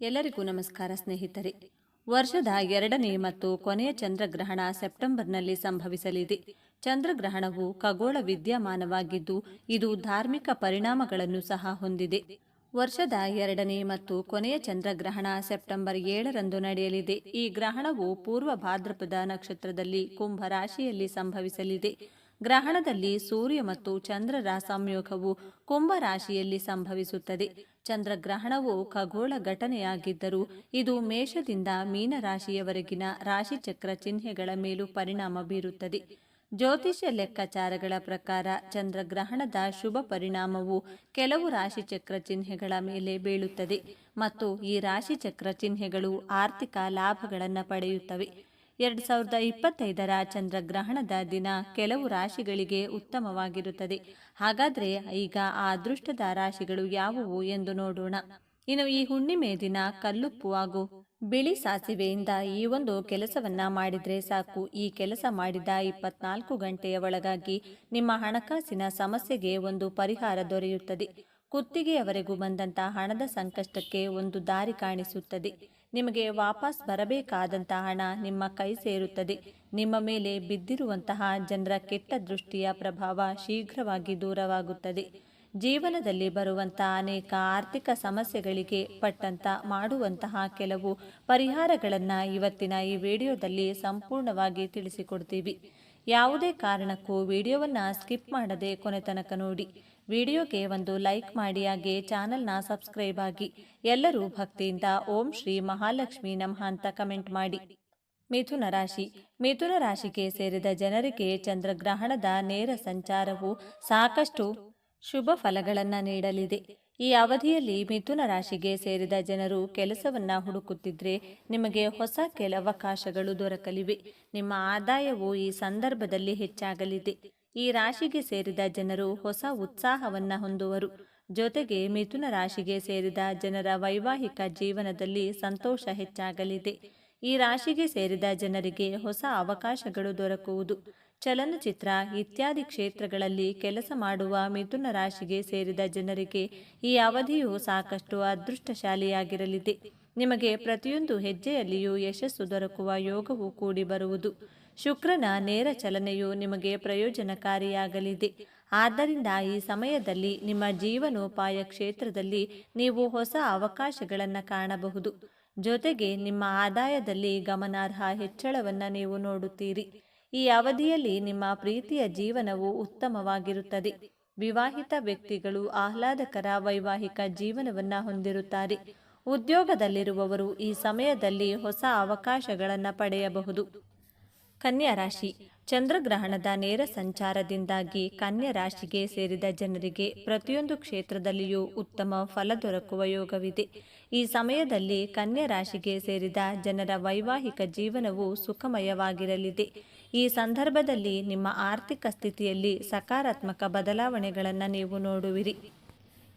ಎಲ್ಲರಿಗೂ ನಮಸ್ಕಾರ ಸ್ನೇಹಿತರೆ. ವರ್ಷದ ಎರಡನೇ ಮತ್ತು ಕೊನೆಯ ಚಂದ್ರಗ್ರಹಣ ಸೆಪ್ಟೆಂಬರ್ನಲ್ಲಿ ಸಂಭವಿಸಲಿದೆ. ಚಂದ್ರಗ್ರಹಣವು ಖಗೋಳ ವಿದ್ಯಮಾನವಾಗಿದ್ದು, ಇದು ಧಾರ್ಮಿಕ ಪರಿಣಾಮಗಳನ್ನು ಸಹ ಹೊಂದಿದೆ. ವರ್ಷದ ಎರಡನೇ ಮತ್ತು ಕೊನೆಯ ಚಂದ್ರಗ್ರಹಣ ಸೆಪ್ಟೆಂಬರ್ ಏಳರಂದು ನಡೆಯಲಿದೆ. ಈ ಗ್ರಹಣವು ಪೂರ್ವ ಭಾದ್ರಪದ ನಕ್ಷತ್ರದಲ್ಲಿ ಕುಂಭ ರಾಶಿಯಲ್ಲಿ ಸಂಭವಿಸಲಿದೆ. ಗ್ರಹಣದಲ್ಲಿ ಸೂರ್ಯ ಮತ್ತು ಚಂದ್ರರ ಸಂಯೋಗವು ಕುಂಭರಾಶಿಯಲ್ಲಿ ಸಂಭವಿಸುತ್ತದೆ. ಚಂದ್ರಗ್ರಹಣವು ಖಗೋಳ ಘಟನೆಯಾಗಿದ್ದರೂ ಇದು ಮೇಷದಿಂದ ಮೀನರಾಶಿಯವರೆಗಿನ ರಾಶಿಚಕ್ರ ಚಿಹ್ನೆಗಳ ಮೇಲೂ ಪರಿಣಾಮ ಬೀರುತ್ತದೆ. ಜ್ಯೋತಿಷ್ಯ ಲೆಕ್ಕಾಚಾರಗಳ ಪ್ರಕಾರ ಚಂದ್ರಗ್ರಹಣದ ಶುಭ ಪರಿಣಾಮವು ಕೆಲವು ರಾಶಿಚಕ್ರ ಚಿಹ್ನೆಗಳ ಮೇಲೆ ಬೀಳುತ್ತದೆ ಮತ್ತು ಈ ರಾಶಿಚಕ್ರ ಚಿಹ್ನೆಗಳು ಆರ್ಥಿಕ ಲಾಭಗಳನ್ನು ಪಡೆಯುತ್ತವೆ. ಎರಡು ಸಾವಿರದ ಇಪ್ಪತ್ತೈದರ ಚಂದ್ರಗ್ರಹಣದ ದಿನ ಕೆಲವು ರಾಶಿಗಳಿಗೆ ಉತ್ತಮವಾಗಿರುತ್ತದೆ. ಹಾಗಾದರೆ ಈಗ ಆ ಅದೃಷ್ಟದ ರಾಶಿಗಳು ಯಾವುವು ಎಂದು ನೋಡೋಣ. ಇನ್ನು ಈ ಹುಣ್ಣಿಮೆ ದಿನ ಕಲ್ಲುಪ್ಪು ಹಾಗೂ ಬಿಳಿ ಸಾಸಿವೆಯಿಂದ ಈ ಒಂದು ಕೆಲಸವನ್ನ ಮಾಡಿದ್ರೆ ಸಾಕು. ಈ ಕೆಲಸ ಮಾಡಿದ ಇಪ್ಪತ್ನಾಲ್ಕು ಗಂಟೆಯ ಒಳಗಾಗಿ ನಿಮ್ಮ ಹಣಕಾಸಿನ ಸಮಸ್ಯೆಗೆ ಒಂದು ಪರಿಹಾರ ದೊರೆಯುತ್ತದೆ. ಕುತ್ತಿಗೆಯವರೆಗೂ ಬಂದಂತ ಹಣದ ಸಂಕಷ್ಟಕ್ಕೆ ಒಂದು ದಾರಿ ಕಾಣಿಸುತ್ತದೆ. ನಿಮಗೆ ವಾಪಸ್ ಬರಬೇಕಾದಂತಹ ಹಣ ನಿಮ್ಮ ಕೈ ಸೇರುತ್ತದೆ. ನಿಮ್ಮ ಮೇಲೆ ಬಿದ್ದಿರುವಂತಹ ಜನರ ಕೆಟ್ಟ ದೃಷ್ಟಿಯ ಪ್ರಭಾವ ಶೀಘ್ರವಾಗಿ ದೂರವಾಗುತ್ತದೆ. ಜೀವನದಲ್ಲಿ ಬರುವಂತಹ ಅನೇಕ ಆರ್ಥಿಕ ಸಮಸ್ಯೆಗಳಿಗೆ ಪಟ್ಟಂತ ಮಾಡುವಂತಹ ಕೆಲವು ಪರಿಹಾರಗಳನ್ನು ಇವತ್ತಿನ ಈ ವಿಡಿಯೋದಲ್ಲಿ ಸಂಪೂರ್ಣವಾಗಿ ತಿಳಿಸಿಕೊಡ್ತೀವಿ. ಯಾವುದೇ ಕಾರಣಕ್ಕೂ ವಿಡಿಯೋವನ್ನು ಸ್ಕಿಪ್ ಮಾಡದೆ ಕೊನೆ ತನಕ ನೋಡಿ. ವಿಡಿಯೋಗೆ ಒಂದು ಲೈಕ್ ಮಾಡಿ ಹಾಗೆ ಚಾನಲ್ನ ಸಬ್ಸ್ಕ್ರೈಬ್ ಆಗಿ. ಎಲ್ಲರೂ ಭಕ್ತಿಯಿಂದ ಓಂ ಶ್ರೀ ಮಹಾಲಕ್ಷ್ಮಿ ನಮಃ ಅಂತ ಕಮೆಂಟ್ ಮಾಡಿ. ಮಿಥುನ ರಾಶಿ. ಮಿಥುನ ರಾಶಿಗೆ ಸೇರಿದ ಜನರಿಗೆ ಚಂದ್ರಗ್ರಹಣದ ನೇರ ಸಂಚಾರವು ಸಾಕಷ್ಟು ಶುಭ ಫಲಗಳನ್ನು ನೀಡಲಿದೆ. ಈ ಅವಧಿಯಲ್ಲಿ ಮಿಥುನ ರಾಶಿಗೆ ಸೇರಿದ ಜನರು ಕೆಲಸವನ್ನ ಹುಡುಕುತ್ತಿದ್ರೆ ನಿಮಗೆ ಹೊಸ ಕೆಲ ಅವಕಾಶಗಳು ದೊರಕಲಿವೆ. ನಿಮ್ಮ ಆದಾಯವು ಈ ಸಂದರ್ಭದಲ್ಲಿ ಹೆಚ್ಚಾಗಲಿದೆ. ಈ ರಾಶಿಗೆ ಸೇರಿದ ಜನರು ಹೊಸ ಉತ್ಸಾಹವನ್ನು ಹೊಂದುವರು. ಜೊತೆಗೆ ಮಿಥುನ ರಾಶಿಗೆ ಸೇರಿದ ಜನರ ವೈವಾಹಿಕ ಜೀವನದಲ್ಲಿ ಸಂತೋಷ ಹೆಚ್ಚಾಗಲಿದೆ. ಈ ರಾಶಿಗೆ ಸೇರಿದ ಜನರಿಗೆ ಹೊಸ ಅವಕಾಶಗಳು ದೊರಕುವುದು. ಚಲನಚಿತ್ರ ಇತ್ಯಾದಿ ಕ್ಷೇತ್ರಗಳಲ್ಲಿ ಕೆಲಸ ಮಾಡುವ ಮಿಥುನ ರಾಶಿಗೆ ಸೇರಿದ ಜನರಿಗೆ ಈ ಅವಧಿಯು ಸಾಕಷ್ಟು ಅದೃಷ್ಟಶಾಲಿಯಾಗಿರಲಿದೆ. ನಿಮಗೆ ಪ್ರತಿಯೊಂದು ಹೆಜ್ಜೆಯಲ್ಲಿಯೂ ಯಶಸ್ಸು ದೊರಕುವ ಯೋಗವು ಕೂಡಿ ಬರುವುದು. ಶುಕ್ರನ ನೇರ ಚಲನೆಯು ನಿಮಗೆ ಪ್ರಯೋಜನಕಾರಿಯಾಗಲಿದೆ. ಆದ್ದರಿಂದ ಈ ಸಮಯದಲ್ಲಿ ನಿಮ್ಮ ಜೀವನೋಪಾಯ ಕ್ಷೇತ್ರದಲ್ಲಿ ನೀವು ಹೊಸ ಅವಕಾಶಗಳನ್ನು ಕಾಣಬಹುದು. ಜೊತೆಗೆ ನಿಮ್ಮ ಆದಾಯದಲ್ಲಿ ಗಮನಾರ್ಹ ಹೆಚ್ಚಳವನ್ನು ನೀವು ನೋಡುತ್ತೀರಿ. ಈ ಅವಧಿಯಲ್ಲಿ ನಿಮ್ಮ ಪ್ರೀತಿಯ ಜೀವನವು ಉತ್ತಮವಾಗಿರುತ್ತದೆ. ವಿವಾಹಿತ ವ್ಯಕ್ತಿಗಳು ಆಹ್ಲಾದಕರ ವೈವಾಹಿಕ ಜೀವನವನ್ನು ಹೊಂದಿರುತ್ತಾರೆ. ಉದ್ಯೋಗದಲ್ಲಿರುವವರು ಈ ಸಮಯದಲ್ಲಿ ಹೊಸ ಅವಕಾಶಗಳನ್ನು ಪಡೆಯಬಹುದು. ಕನ್ಯಾ ರಾಶಿ ಚಂದ್ರಗ್ರಹಣದ ನೇರ ಸಂಚಾರದಿಂದಾಗಿ ಕನ್ಯಾ ರಾಶಿಗೆ ಸೇರಿದ ಜನರಿಗೆ ಪ್ರತಿಯೊಂದು ಕ್ಷೇತ್ರದಲ್ಲಿಯೂ ಉತ್ತಮ ಫಲ ದೊರಕುವ ಯೋಗವಿದೆ. ಈ ಸಮಯದಲ್ಲಿ ಕನ್ಯಾ ರಾಶಿಗೆ ಸೇರಿದ ಜನರ ವೈವಾಹಿಕ ಜೀವನವು ಸುಖಮಯವಾಗಿರಲಿದೆ. ಈ ಸಂದರ್ಭದಲ್ಲಿ ನಿಮ್ಮ ಆರ್ಥಿಕ ಸ್ಥಿತಿಯಲ್ಲಿ ಸಕಾರಾತ್ಮಕ ಬದಲಾವಣೆಗಳನ್ನು ನೀವು ನೋಡುವಿರಿ.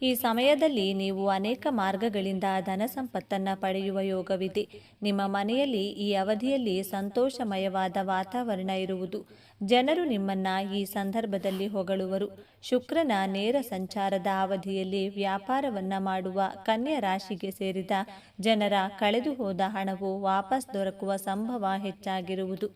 ಈ ಸಮಯದಲ್ಲಿ ನೀವು ಅನೇಕ ಮಾರ್ಗಗಳಿಂದ ಧನ ಸಂಪತ್ತನ್ನು ಪಡೆಯುವ ಯೋಗವಿದೆ. ನಿಮ್ಮ ಮನೆಯಲ್ಲಿ ಈ ಅವಧಿಯಲ್ಲಿ ಸಂತೋಷಮಯವಾದ ವಾತಾವರಣ ಇರುವುದು. ಜನರು ನಿಮ್ಮನ್ನ ಈ ಸಂದರ್ಭದಲ್ಲಿ ಹೊಗಳುವರು. ಶುಕ್ರನ ನೇರ ಸಂಚಾರದ ಅವಧಿಯಲ್ಲಿ ವ್ಯಾಪಾರವನ್ನ ಮಾಡುವ ಕನ್ಯಾ ರಾಶಿಗೆ ಸೇರಿದ ಜನರ ಕಳೆದು ಹೋದ ಹಣವು ವಾಪಸ್ ದೊರಕುವ ಸಂಭವ ಹೆಚ್ಚಾಗಿರುವುದು.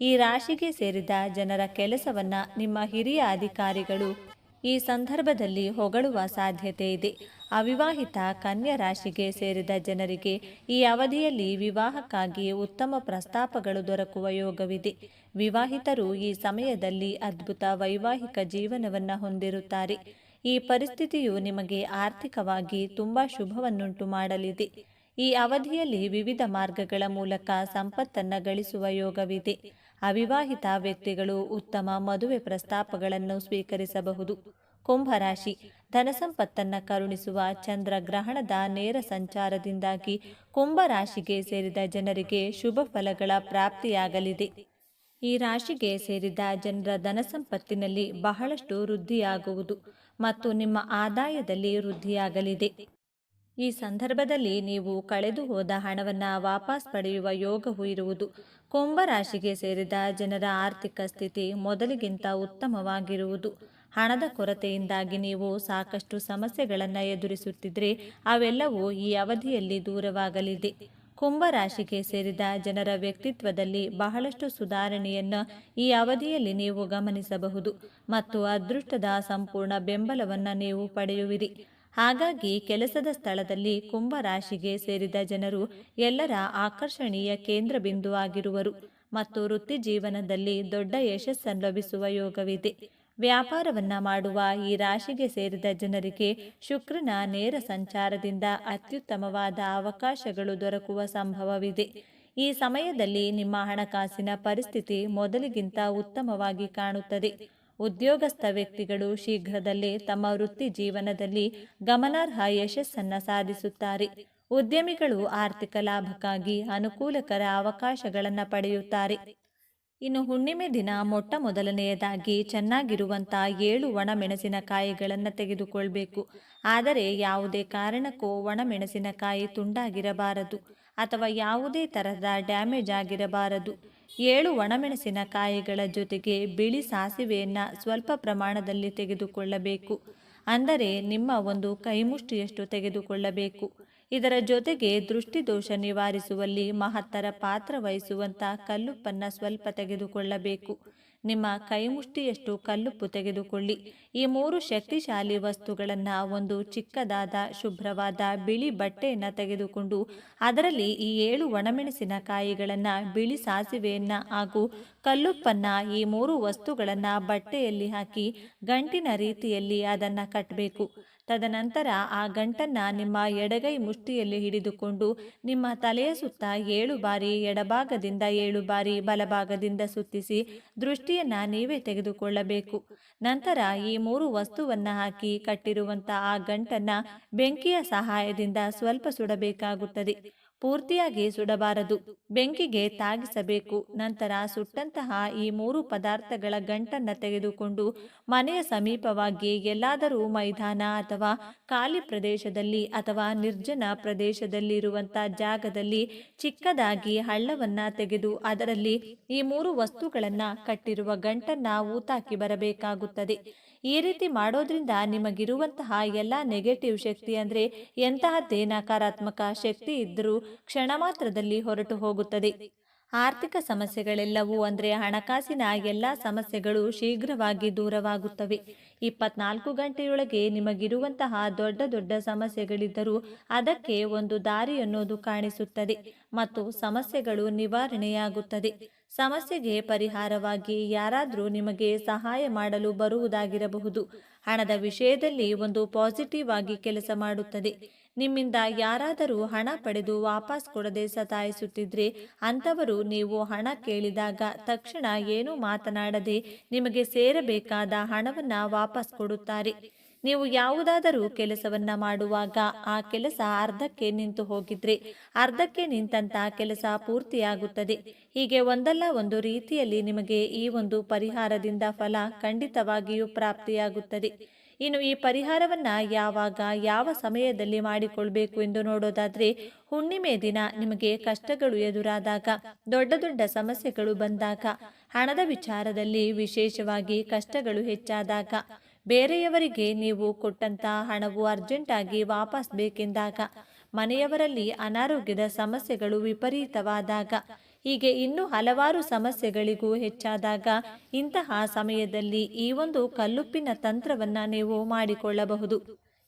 ಈ ರಾಶಿಗೆ ಸೇರಿದ ಜನರ ಕೆಲಸವನ್ನ ನಿಮ್ಮ ಹಿರಿಯ ಅಧಿಕಾರಿಗಳು ಈ ಸಂದರ್ಭದಲ್ಲಿ ಹೊಗಳುವ ಸಾಧ್ಯತೆ ಇದೆ. ಅವಿವಾಹಿತ ಕನ್ಯಾ ರಾಶಿಗೆ ಸೇರಿದ ಜನರಿಗೆ ಈ ಅವಧಿಯಲ್ಲಿ ವಿವಾಹಕ್ಕಾಗಿ ಉತ್ತಮ ಪ್ರಸ್ತಾಪಗಳು ದೊರಕುವ ಯೋಗವಿದೆ. ವಿವಾಹಿತರು ಈ ಸಮಯದಲ್ಲಿ ಅದ್ಭುತ ವೈವಾಹಿಕ ಜೀವನವನ್ನು ಹೊಂದಿರುತ್ತಾರೆ. ಈ ಪರಿಸ್ಥಿತಿಯು ನಿಮಗೆ ಆರ್ಥಿಕವಾಗಿ ತುಂಬ ಶುಭವನ್ನುಂಟು ಮಾಡಲಿದೆ. ಈ ಅವಧಿಯಲ್ಲಿ ವಿವಿಧ ಮಾರ್ಗಗಳ ಮೂಲಕ ಸಂಪತ್ತನ್ನು ಗಳಿಸುವ ಯೋಗವಿದೆ. ಅವಿವಾಹಿತ ವ್ಯಕ್ತಿಗಳು ಉತ್ತಮ ಮದುವೆ ಪ್ರಸ್ತಾಪಗಳನ್ನು ಸ್ವೀಕರಿಸಬಹುದು. ಕುಂಭರಾಶಿ ಧನಸಂಪತ್ತನ್ನು ಕರುಣಿಸುವ ಚಂದ್ರ ಗ್ರಹಣದ ನೇರ ಸಂಚಾರದಿಂದಾಗಿ ಕುಂಭರಾಶಿಗೆ ಸೇರಿದ ಜನರಿಗೆ ಶುಭ ಫಲಗಳ ಪ್ರಾಪ್ತಿಯಾಗಲಿದೆ. ಈ ರಾಶಿಗೆ ಸೇರಿದ ಜನರ ಧನಸಂಪತ್ತಿನಲ್ಲಿ ಬಹಳಷ್ಟು ವೃದ್ಧಿಯಾಗುವುದು ಮತ್ತು ನಿಮ್ಮ ಆದಾಯದಲ್ಲಿ ವೃದ್ಧಿಯಾಗಲಿದೆ. ಈ ಸಂದರ್ಭದಲ್ಲಿ ನೀವು ಕಳೆದು ಹೋದ ಹಣವನ್ನು ವಾಪಸ್ ಪಡೆಯುವ ಯೋಗವೂ ಇರುವುದು. ಕುಂಭರಾಶಿಗೆ ಸೇರಿದ ಜನರ ಆರ್ಥಿಕ ಸ್ಥಿತಿ ಮೊದಲಿಗಿಂತ ಉತ್ತಮವಾಗಿರುವುದು. ಹಣದ ಕೊರತೆಯಿಂದಾಗಿ ನೀವು ಸಾಕಷ್ಟು ಸಮಸ್ಯೆಗಳನ್ನು ಎದುರಿಸುತ್ತಿದ್ದರೆ ಅವೆಲ್ಲವೂ ಈ ಅವಧಿಯಲ್ಲಿ ದೂರವಾಗಲಿದೆ. ಕುಂಭರಾಶಿಗೆ ಸೇರಿದ ಜನರ ವ್ಯಕ್ತಿತ್ವದಲ್ಲಿ ಬಹಳಷ್ಟು ಸುಧಾರಣೆಯನ್ನು ಈ ಅವಧಿಯಲ್ಲಿ ನೀವು ಗಮನಿಸಬಹುದು ಮತ್ತು ಅದೃಷ್ಟದ ಸಂಪೂರ್ಣ ಬೆಂಬಲವನ್ನು ನೀವು ಪಡೆಯುವಿರಿ. ಹಾಗಾಗಿ ಕೆಲಸದ ಸ್ಥಳದಲ್ಲಿ ಕುಂಭ ರಾಶಿಗೆ ಸೇರಿದ ಜನರು ಎಲ್ಲರ ಆಕರ್ಷಣೀಯ ಕೇಂದ್ರ ಬಿಂದುವಾಗಿರುವರು ಮತ್ತು ವೃತ್ತಿ ಜೀವನದಲ್ಲಿ ದೊಡ್ಡ ಯಶಸ್ಸನ್ನು ಲಭಿಸುವ ಯೋಗವಿದೆ. ವ್ಯಾಪಾರವನ್ನ ಮಾಡುವ ಈ ರಾಶಿಗೆ ಸೇರಿದ ಜನರಿಗೆ ಶುಕ್ರನ ನೇರ ಸಂಚಾರದಿಂದ ಅತ್ಯುತ್ತಮವಾದ ಅವಕಾಶಗಳು ದೊರಕುವ ಸಂಭವವಿದೆ. ಈ ಸಮಯದಲ್ಲಿ ನಿಮ್ಮ ಹಣಕಾಸಿನ ಪರಿಸ್ಥಿತಿ ಮೊದಲಿಗಿಂತ ಉತ್ತಮವಾಗಿ ಕಾಣುತ್ತದೆ. ಉದ್ಯೋಗಸ್ಥ ವ್ಯಕ್ತಿಗಳು ಶೀಘ್ರದಲ್ಲೇ ತಮ್ಮ ವೃತ್ತಿ ಜೀವನದಲ್ಲಿ ಗಮನಾರ್ಹ ಯಶಸ್ಸನ್ನು ಸಾಧಿಸುತ್ತಾರೆ. ಉದ್ಯಮಿಗಳು ಆರ್ಥಿಕ ಲಾಭಕ್ಕಾಗಿ ಅನುಕೂಲಕರ ಅವಕಾಶಗಳನ್ನು ಪಡೆಯುತ್ತಾರೆ. ಇನ್ನು ಹುಣ್ಣಿಮೆ ದಿನ ಮೊಟ್ಟ ಮೊದಲನೆಯದಾಗಿ ಚೆನ್ನಾಗಿರುವಂಥ ಏಳು ಒಣಮೆಣಸಿನಕಾಯಿಗಳನ್ನು ತೆಗೆದುಕೊಳ್ಬೇಕು. ಆದರೆ ಯಾವುದೇ ಕಾರಣಕ್ಕೂ ಒಣಮೆಣಸಿನಕಾಯಿ ತುಂಡಾಗಿರಬಾರದು ಅಥವಾ ಯಾವುದೇ ತರಹದ ಡ್ಯಾಮೇಜ್ ಆಗಿರಬಾರದು. ಏಳು ಒಣಮೆಣಸಿನಕಾಯಿಗಳ ಜೊತೆಗೆ ಬಿಳಿ ಸಾಸಿವೆಯನ್ನು ಸ್ವಲ್ಪ ಪ್ರಮಾಣದಲ್ಲಿ ತೆಗೆದುಕೊಳ್ಳಬೇಕು. ಅಂದರೆ ನಿಮ್ಮ ಒಂದು ಕೈಮುಷ್ಟಿಯಷ್ಟು ತೆಗೆದುಕೊಳ್ಳಬೇಕು. ಇದರ ಜೊತೆಗೆ ದೃಷ್ಟಿದೋಷ ನಿವಾರಿಸುವಲ್ಲಿ ಮಹತ್ತರ ಪಾತ್ರ ವಹಿಸುವಂಥ ಕಲ್ಲುಪ್ಪನ್ನು ಸ್ವಲ್ಪ ತೆಗೆದುಕೊಳ್ಳಬೇಕು. ನಿಮ್ಮ ಕೈಮುಷ್ಟಿಯಷ್ಟು ಕಲ್ಲುಪ್ಪು ತೆಗೆದುಕೊಳ್ಳಿ. ಈ ಮೂರು ಶಕ್ತಿಶಾಲಿ ವಸ್ತುಗಳನ್ನು ಒಂದು ಚಿಕ್ಕದಾದ, ಶುಭ್ರವಾದ ಬಿಳಿ ಬಟ್ಟೆಯನ್ನು ತೆಗೆದುಕೊಂಡು, ಅದರಲ್ಲಿ ಈ ಏಳು ಒಣಮೆಣಸಿನಕಾಯಿಗಳನ್ನು, ಬಿಳಿ ಸಾಸಿವೆಯನ್ನು ಹಾಗೂ ಕಲ್ಲುಪ್ಪನ್ನು ಈ ಮೂರು ವಸ್ತುಗಳನ್ನು ಬಟ್ಟೆಯಲ್ಲಿ ಹಾಕಿ ಗಂಟಿನ ರೀತಿಯಲ್ಲಿ ಅದನ್ನು ಕಟ್ಟಬೇಕು ತದನಂತರ ಆ ಗಂಟನ್ನ ನಿಮ್ಮ ಎಡಗೈ ಮುಷ್ಟಿಯಲ್ಲಿ ಹಿಡಿದುಕೊಂಡು ನಿಮ್ಮ ತಲೆಯ ಸುತ್ತ ಏಳು ಬಾರಿ ಎಡಭಾಗದಿಂದ ಏಳು ಬಾರಿ ಬಲಭಾಗದಿಂದ ಸುತ್ತಿಸಿ ದೃಷ್ಟಿಯನ್ನ ನೀವೇ ತೆಗೆದುಕೊಳ್ಳಬೇಕು. ನಂತರ ಈ ಮೂರು ವಸ್ತುವನ್ನ ಹಾಕಿ ಕಟ್ಟಿರುವಂತ ಆ ಗಂಟನ್ನ ಬೆಂಕಿಯ ಸಹಾಯದಿಂದ ಸ್ವಲ್ಪ ಸುಡಬೇಕಾಗುತ್ತದೆ. ಪೂರ್ತಿಯಾಗಿ ಸುಡಬಾರದು. ಬೆಂಕಿಗೆ ತಾಗಿಸಬೇಕು. ನಂತರ ಸುಟ್ಟಂತಹ ಈ ಮೂರು ಪದಾರ್ಥಗಳ ಗಂಟನ್ನ ತೆಗೆದುಕೊಂಡು ಮನೆಯ ಸಮೀಪವಾಗಿ ಎಲ್ಲಾದರೂ ಮೈದಾನ ಅಥವಾ ಖಾಲಿ ಪ್ರದೇಶದಲ್ಲಿ ಅಥವಾ ನಿರ್ಜನ ಪ್ರದೇಶದಲ್ಲಿರುವಂಥ ಜಾಗದಲ್ಲಿ ಚಿಕ್ಕದಾಗಿ ಹಳ್ಳವನ್ನ ತೆಗೆದು ಅದರಲ್ಲಿ ಈ ಮೂರು ವಸ್ತುಗಳನ್ನು ಕಟ್ಟಿರುವ ಗಂಟನ್ನ ಊತಾಕಿ ಬರಬೇಕಾಗುತ್ತದೆ. ಈ ರೀತಿ ಮಾಡೋದ್ರಿಂದ ನಿಮಗಿರುವಂತಹ ಎಲ್ಲ ನೆಗೆಟಿವ್ ಶಕ್ತಿ ಅಂದರೆ ಎಂತಹದ್ದೇ ನಕಾರಾತ್ಮಕ ಶಕ್ತಿ ಇದ್ದರೂ ಕ್ಷಣ ಮಾತ್ರದಲ್ಲಿ ಹೊರಟು ಹೋಗುತ್ತದೆ. ಆರ್ಥಿಕ ಸಮಸ್ಯೆಗಳೆಲ್ಲವೂ ಅಂದರೆ ಹಣಕಾಸಿನ ಎಲ್ಲ ಸಮಸ್ಯೆಗಳು ಶೀಘ್ರವಾಗಿ ದೂರವಾಗುತ್ತವೆ. ಇಪ್ಪತ್ನಾಲ್ಕು ಗಂಟೆಯೊಳಗೆ ನಿಮಗಿರುವಂತಹ ದೊಡ್ಡ ದೊಡ್ಡ ಸಮಸ್ಯೆಗಳಿದ್ದರೂ ಅದಕ್ಕೆ ಒಂದು ದಾರಿ ಅನ್ನೋದು ಕಾಣಿಸುತ್ತದೆ ಮತ್ತು ಸಮಸ್ಯೆಗಳು ನಿವಾರಣೆಯಾಗುತ್ತದೆ. ಸಮಸ್ಯೆಗೆ ಪರಿಹಾರವಾಗಿ ಯಾರಾದರೂ ನಿಮಗೆ ಸಹಾಯ ಮಾಡಲು ಬರುವುದಾಗಿರಬಹುದು. ಹಣದ ವಿಷಯದಲ್ಲಿ ಒಂದು ಪಾಸಿಟಿವ್ ಆಗಿ ಕೆಲಸ ಮಾಡುತ್ತದೆ. ನಿಮ್ಮಿಂದ ಯಾರಾದರೂ ಹಣ ಪಡೆದು ವಾಪಸ್ ಕೊಡದೆ ಸತಾಯಿಸುತ್ತಿದ್ರೆ ಅಂಥವರು ನೀವು ಹಣ ಕೇಳಿದಾಗ ತಕ್ಷಣ ಏನೂ ಮಾತನಾಡದೆ ನಿಮಗೆ ಸೇರಬೇಕಾದ ಹಣವನ್ನು ವಾಪಸ್ ಕೊಡುತ್ತಾರೆ. ನೀವು ಯಾವುದಾದರೂ ಕೆಲಸವನ್ನ ಮಾಡುವಾಗ ಆ ಕೆಲಸ ಅರ್ಧಕ್ಕೆ ನಿಂತು ಹೋಗಿದ್ರೆ ಅರ್ಧಕ್ಕೆ ನಿಂತಹ ಕೆಲಸ ಪೂರ್ತಿಯಾಗುತ್ತದೆ. ಹೀಗೆ ಒಂದಲ್ಲ ಒಂದು ರೀತಿಯಲ್ಲಿ ನಿಮಗೆ ಈ ಒಂದು ಪರಿಹಾರದಿಂದ ಫಲ ಖಂಡಿತವಾಗಿಯೂ ಪ್ರಾಪ್ತಿಯಾಗುತ್ತದೆ. ಇನ್ನು ಈ ಪರಿಹಾರವನ್ನ ಯಾವಾಗ, ಯಾವ ಸಮಯದಲ್ಲಿ ಮಾಡಿಕೊಳ್ಬೇಕು ಎಂದು ನೋಡೋದಾದ್ರೆ ಹುಣ್ಣಿಮೆ ದಿನ ನಿಮಗೆ ಕಷ್ಟಗಳು ಎದುರಾದಾಗ, ದೊಡ್ಡ ದೊಡ್ಡ ಸಮಸ್ಯೆಗಳು ಬಂದಾಗ, ಹಣದ ವಿಚಾರದಲ್ಲಿ ವಿಶೇಷವಾಗಿ ಕಷ್ಟಗಳು ಹೆಚ್ಚಾದಾಗ, ಬೇರೆಯವರಿಗೆ ನೀವು ಕೊಟ್ಟಂತ ಹಣವು ಅರ್ಜೆಂಟಾಗಿ ವಾಪಸ್ ಬೇಕೆಂದಾಗ, ಮನೆಯವರಲ್ಲಿ ಅನಾರೋಗ್ಯದ ಸಮಸ್ಯೆಗಳು ವಿಪರೀತವಾದಾಗ ಹೀಗೆ ಇನ್ನೂ ಹಲವಾರು ಸಮಸ್ಯೆಗಳಿಗೂ ಹೆಚ್ಚಾದಾಗ ಇಂತಹ ಸಮಯದಲ್ಲಿ ಈ ಒಂದು ಕಲ್ಲುಪ್ಪಿನ ತಂತ್ರವನ್ನ ನೀವು ಮಾಡಿಕೊಳ್ಳಬಹುದು.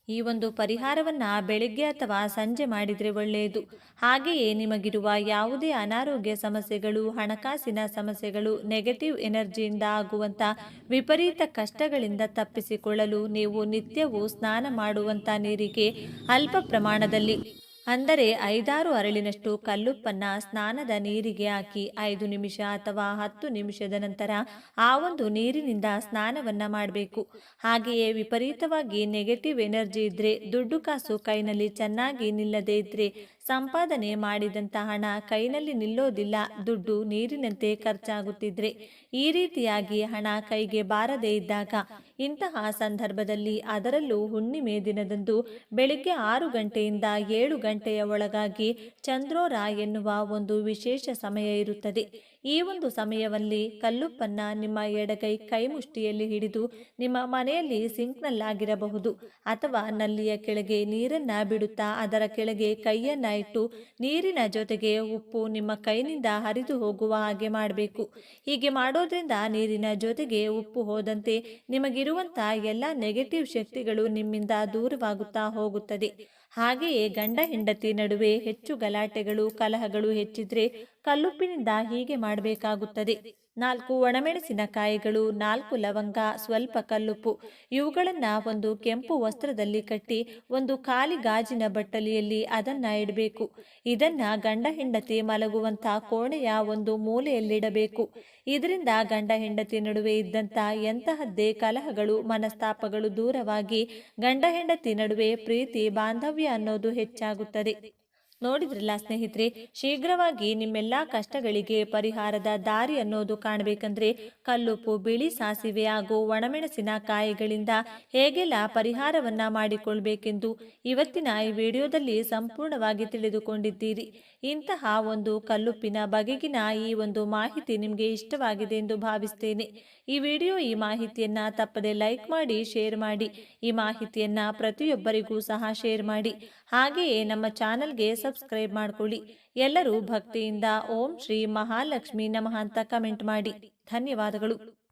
ಈ ಒಂದು ಪರಿಹಾರವನ್ನ ಬೆಳಿಗ್ಗೆ ಅಥವಾ ಸಂಜೆ ಮಾಡಿದರೆ ಒಳ್ಳೆಯದು. ಹಾಗೆಯೇ ನಿಮಗಿರುವ ಯಾವುದೇ ಅನಾರೋಗ್ಯ ಸಮಸ್ಯೆಗಳು, ಹಣಕಾಸಿನ ಸಮಸ್ಯೆಗಳು ನೆಗೆಟಿವ್ ಎನರ್ಜಿಯಿಂದ ಆಗುವಂಥ ವಿಪರೀತ ಕಷ್ಟಗಳಿಂದ ತಪ್ಪಿಸಿಕೊಳ್ಳಲು ನೀವು ನಿತ್ಯವೂ ಸ್ನಾನ ಮಾಡುವಂಥ ನೀರಿಗೆ ಅಲ್ಪ ಪ್ರಮಾಣದಲ್ಲಿ ಅಂದರೆ ಐದಾರು ಅರಳಿನಷ್ಟು ಕಲ್ಲುಪ್ಪನ್ನ ಸ್ನಾನದ ನೀರಿಗೆ ಹಾಕಿ ಐದು ನಿಮಿಷ ಅಥವಾ ಹತ್ತು ನಿಮಿಷದ ನಂತರ ಆ ಒಂದು ನೀರಿನಿಂದ ಸ್ನಾನವನ್ನು ಮಾಡಬೇಕು. ಹಾಗೆಯೇ ವಿಪರೀತವಾಗಿ ನೆಗೆಟಿವ್ ಎನರ್ಜಿ ಇದ್ರೆ ದುಡ್ಡು ಕಾಸು ಕೈನಲ್ಲಿ ಚೆನ್ನಾಗಿ ನಿಲ್ಲದೇ ಇದ್ರೆ ಸಂಪಾದನೆ ಮಾಡಿದಂಥ ಹಣ ಕೈನಲ್ಲಿ ನಿಲ್ಲೋದಿಲ್ಲ. ದುಡ್ಡು ನೀರಿನಂತೆ ಖರ್ಚಾಗುತ್ತಿದ್ರೆ ಈ ರೀತಿಯಾಗಿ ಹಣ ಕೈಗೆ ಬಾರದೇ ಇದ್ದಾಗ ಇಂತಹ ಸಂದರ್ಭದಲ್ಲಿ ಅದರಲ್ಲೂ ಹುಣ್ಣಿಮೆ ದಿನದಂದು ಬೆಳಿಗ್ಗೆ ಆರು ಗಂಟೆಯಿಂದ ಏಳು ಗಂಟೆಯ ಒಳಗಾಗಿ ಚಂದ್ರೋರ ಎನ್ನುವ ಒಂದು ವಿಶೇಷ ಸಮಯ ಇರುತ್ತದೆ. ಈ ಒಂದು ಸಮಯದಲ್ಲಿ ಕಲ್ಲುಪ್ಪನ್ನ ನಿಮ್ಮ ಎಡಗೈ ಕೈಮುಷ್ಟಿಯಲ್ಲಿ ಹಿಡಿದು ನಿಮ್ಮ ಮನೆಯಲ್ಲಿ ಸಿಂಕ್ನಲ್ಲಾಗಿರಬಹುದು ಅಥವಾ ನಲ್ಲಿಯ ಕೆಳಗೆ ನೀರನ್ನ ಬಿಡುತ್ತಾ ಅದರ ಕೆಳಗೆ ಕೈಯನ್ನ ಇಟ್ಟು ನೀರಿನ ಜೊತೆಗೆ ಉಪ್ಪು ನಿಮ್ಮ ಕೈನಿಂದ ಹರಿದು ಹೋಗುವ ಹಾಗೆ ಮಾಡಬೇಕು. ಹೀಗೆ ಮಾಡೋದ್ರಿಂದ ನೀರಿನ ಜೊತೆಗೆ ಉಪ್ಪು ಹೋದಂತೆ ನಿಮಗಿರುವಂತಹ ಎಲ್ಲ ನೆಗೆಟಿವ್ ಶಕ್ತಿಗಳು ನಿಮ್ಮಿಂದ ದೂರವಾಗುತ್ತಾ ಹೋಗುತ್ತದೆ. ಹಾಗೆಯೇ ಗಂಡ ಹೆಂಡತಿ ನಡುವೆ ಹೆಚ್ಚು ಗಲಾಟೆಗಳು ಕಲಹಗಳು ಹೆಚ್ಚಿದ್ರೆ ಕಲ್ಲುಪ್ಪಿನಿಂದ ಹೀಗೆ ಮಾಡಬೇಕಾಗುತ್ತದೆ. ನಾಲ್ಕು ಒಣಮೆಣಸಿನಕಾಯಿಗಳು ನಾಲ್ಕು ಲವಂಗ, ಸ್ವಲ್ಪ ಕಲ್ಲುಪ್ಪು. ಇವುಗಳನ್ನು ಒಂದು ಕೆಂಪು ವಸ್ತ್ರದಲ್ಲಿ ಕಟ್ಟಿ ಒಂದು ಖಾಲಿ ಗಾಜಿನ ಬಟ್ಟಲಿಯಲ್ಲಿ ಅದನ್ನು ಇಡಬೇಕು. ಇದನ್ನು ಗಂಡ ಹೆಂಡತಿ ಮಲಗುವಂಥ ಕೋಣೆಯ ಒಂದು ಮೂಲೆಯಲ್ಲಿಡಬೇಕು. ಇದರಿಂದ ಗಂಡ ಹೆಂಡತಿ ನಡುವೆ ಇದ್ದಂಥ ಎಂತಹದ್ದೇ ಕಲಹಗಳು, ಮನಸ್ತಾಪಗಳು ದೂರವಾಗಿ ಗಂಡ ಹೆಂಡತಿ ನಡುವೆ ಪ್ರೀತಿ, ಬಾಂಧವ್ಯ ಅನ್ನೋದು ಹೆಚ್ಚಾಗುತ್ತದೆ. ನೋಡಿದ್ರಲ್ಲ ಸ್ನೇಹಿತರೆ? ಶೀಘ್ರವಾಗಿ ನಿಮ್ಮೆಲ್ಲ ಕಷ್ಟಗಳಿಗೆ ಪರಿಹಾರದ ದಾರಿ ಅನ್ನೋದು ಕಾಣಬೇಕಂದ್ರೆ ಕಲ್ಲುಪ್ಪು, ಬಿಳಿ ಸಾಸಿವೆ ಹಾಗೂ ಒಣಮೆಣಸಿನ ಕಾಯಿಗಳಿಂದ ಹೇಗೆಲ್ಲ ಪರಿಹಾರವನ್ನ ಮಾಡಿಕೊಳ್ಬೇಕೆಂದು ಇವತ್ತಿನ ಈ ವಿಡಿಯೋದಲ್ಲಿ ಸಂಪೂರ್ಣವಾಗಿ ತಿಳಿದುಕೊಂಡಿದ್ದೀರಿ. ಇಂತಹ ಒಂದು ಕಲ್ಲುಪ್ಪಿನ ಬಗೆಗಿನ ಈ ಒಂದು ಮಾಹಿತಿ ನಿಮಗೆ ಇಷ್ಟವಾಗಿದೆ ಎಂದು ಭಾವಿಸ್ತೇನೆ. ಈ ವಿಡಿಯೋ ಈ ಮಾಹಿತಿಯನ್ನ ತಪ್ಪದೆ ಲೈಕ್ ಮಾಡಿ, ಶೇರ್ ಮಾಡಿ. ಈ ಮಾಹಿತಿಯನ್ನ ಪ್ರತಿಯೊಬ್ಬರಿಗೂ ಸಹ ಶೇರ್ ಮಾಡಿ. ಹಾಗೆಯೇ ನಮ್ಮ ಚಾನಲ್ಗೆ ಸಬ್ಸ್ಕ್ರೈಬ್ ಮಾಡಿಕೊಳ್ಳಿ. ಎಲ್ಲರೂ ಭಕ್ತಿಯಿಂದ ಓಂ ಶ್ರೀ ಮಹಾಲಕ್ಷ್ಮಿ ನಮಃ ಅಂತ ಕಮೆಂಟ್ ಮಾಡಿ. ಧನ್ಯವಾದಗಳು.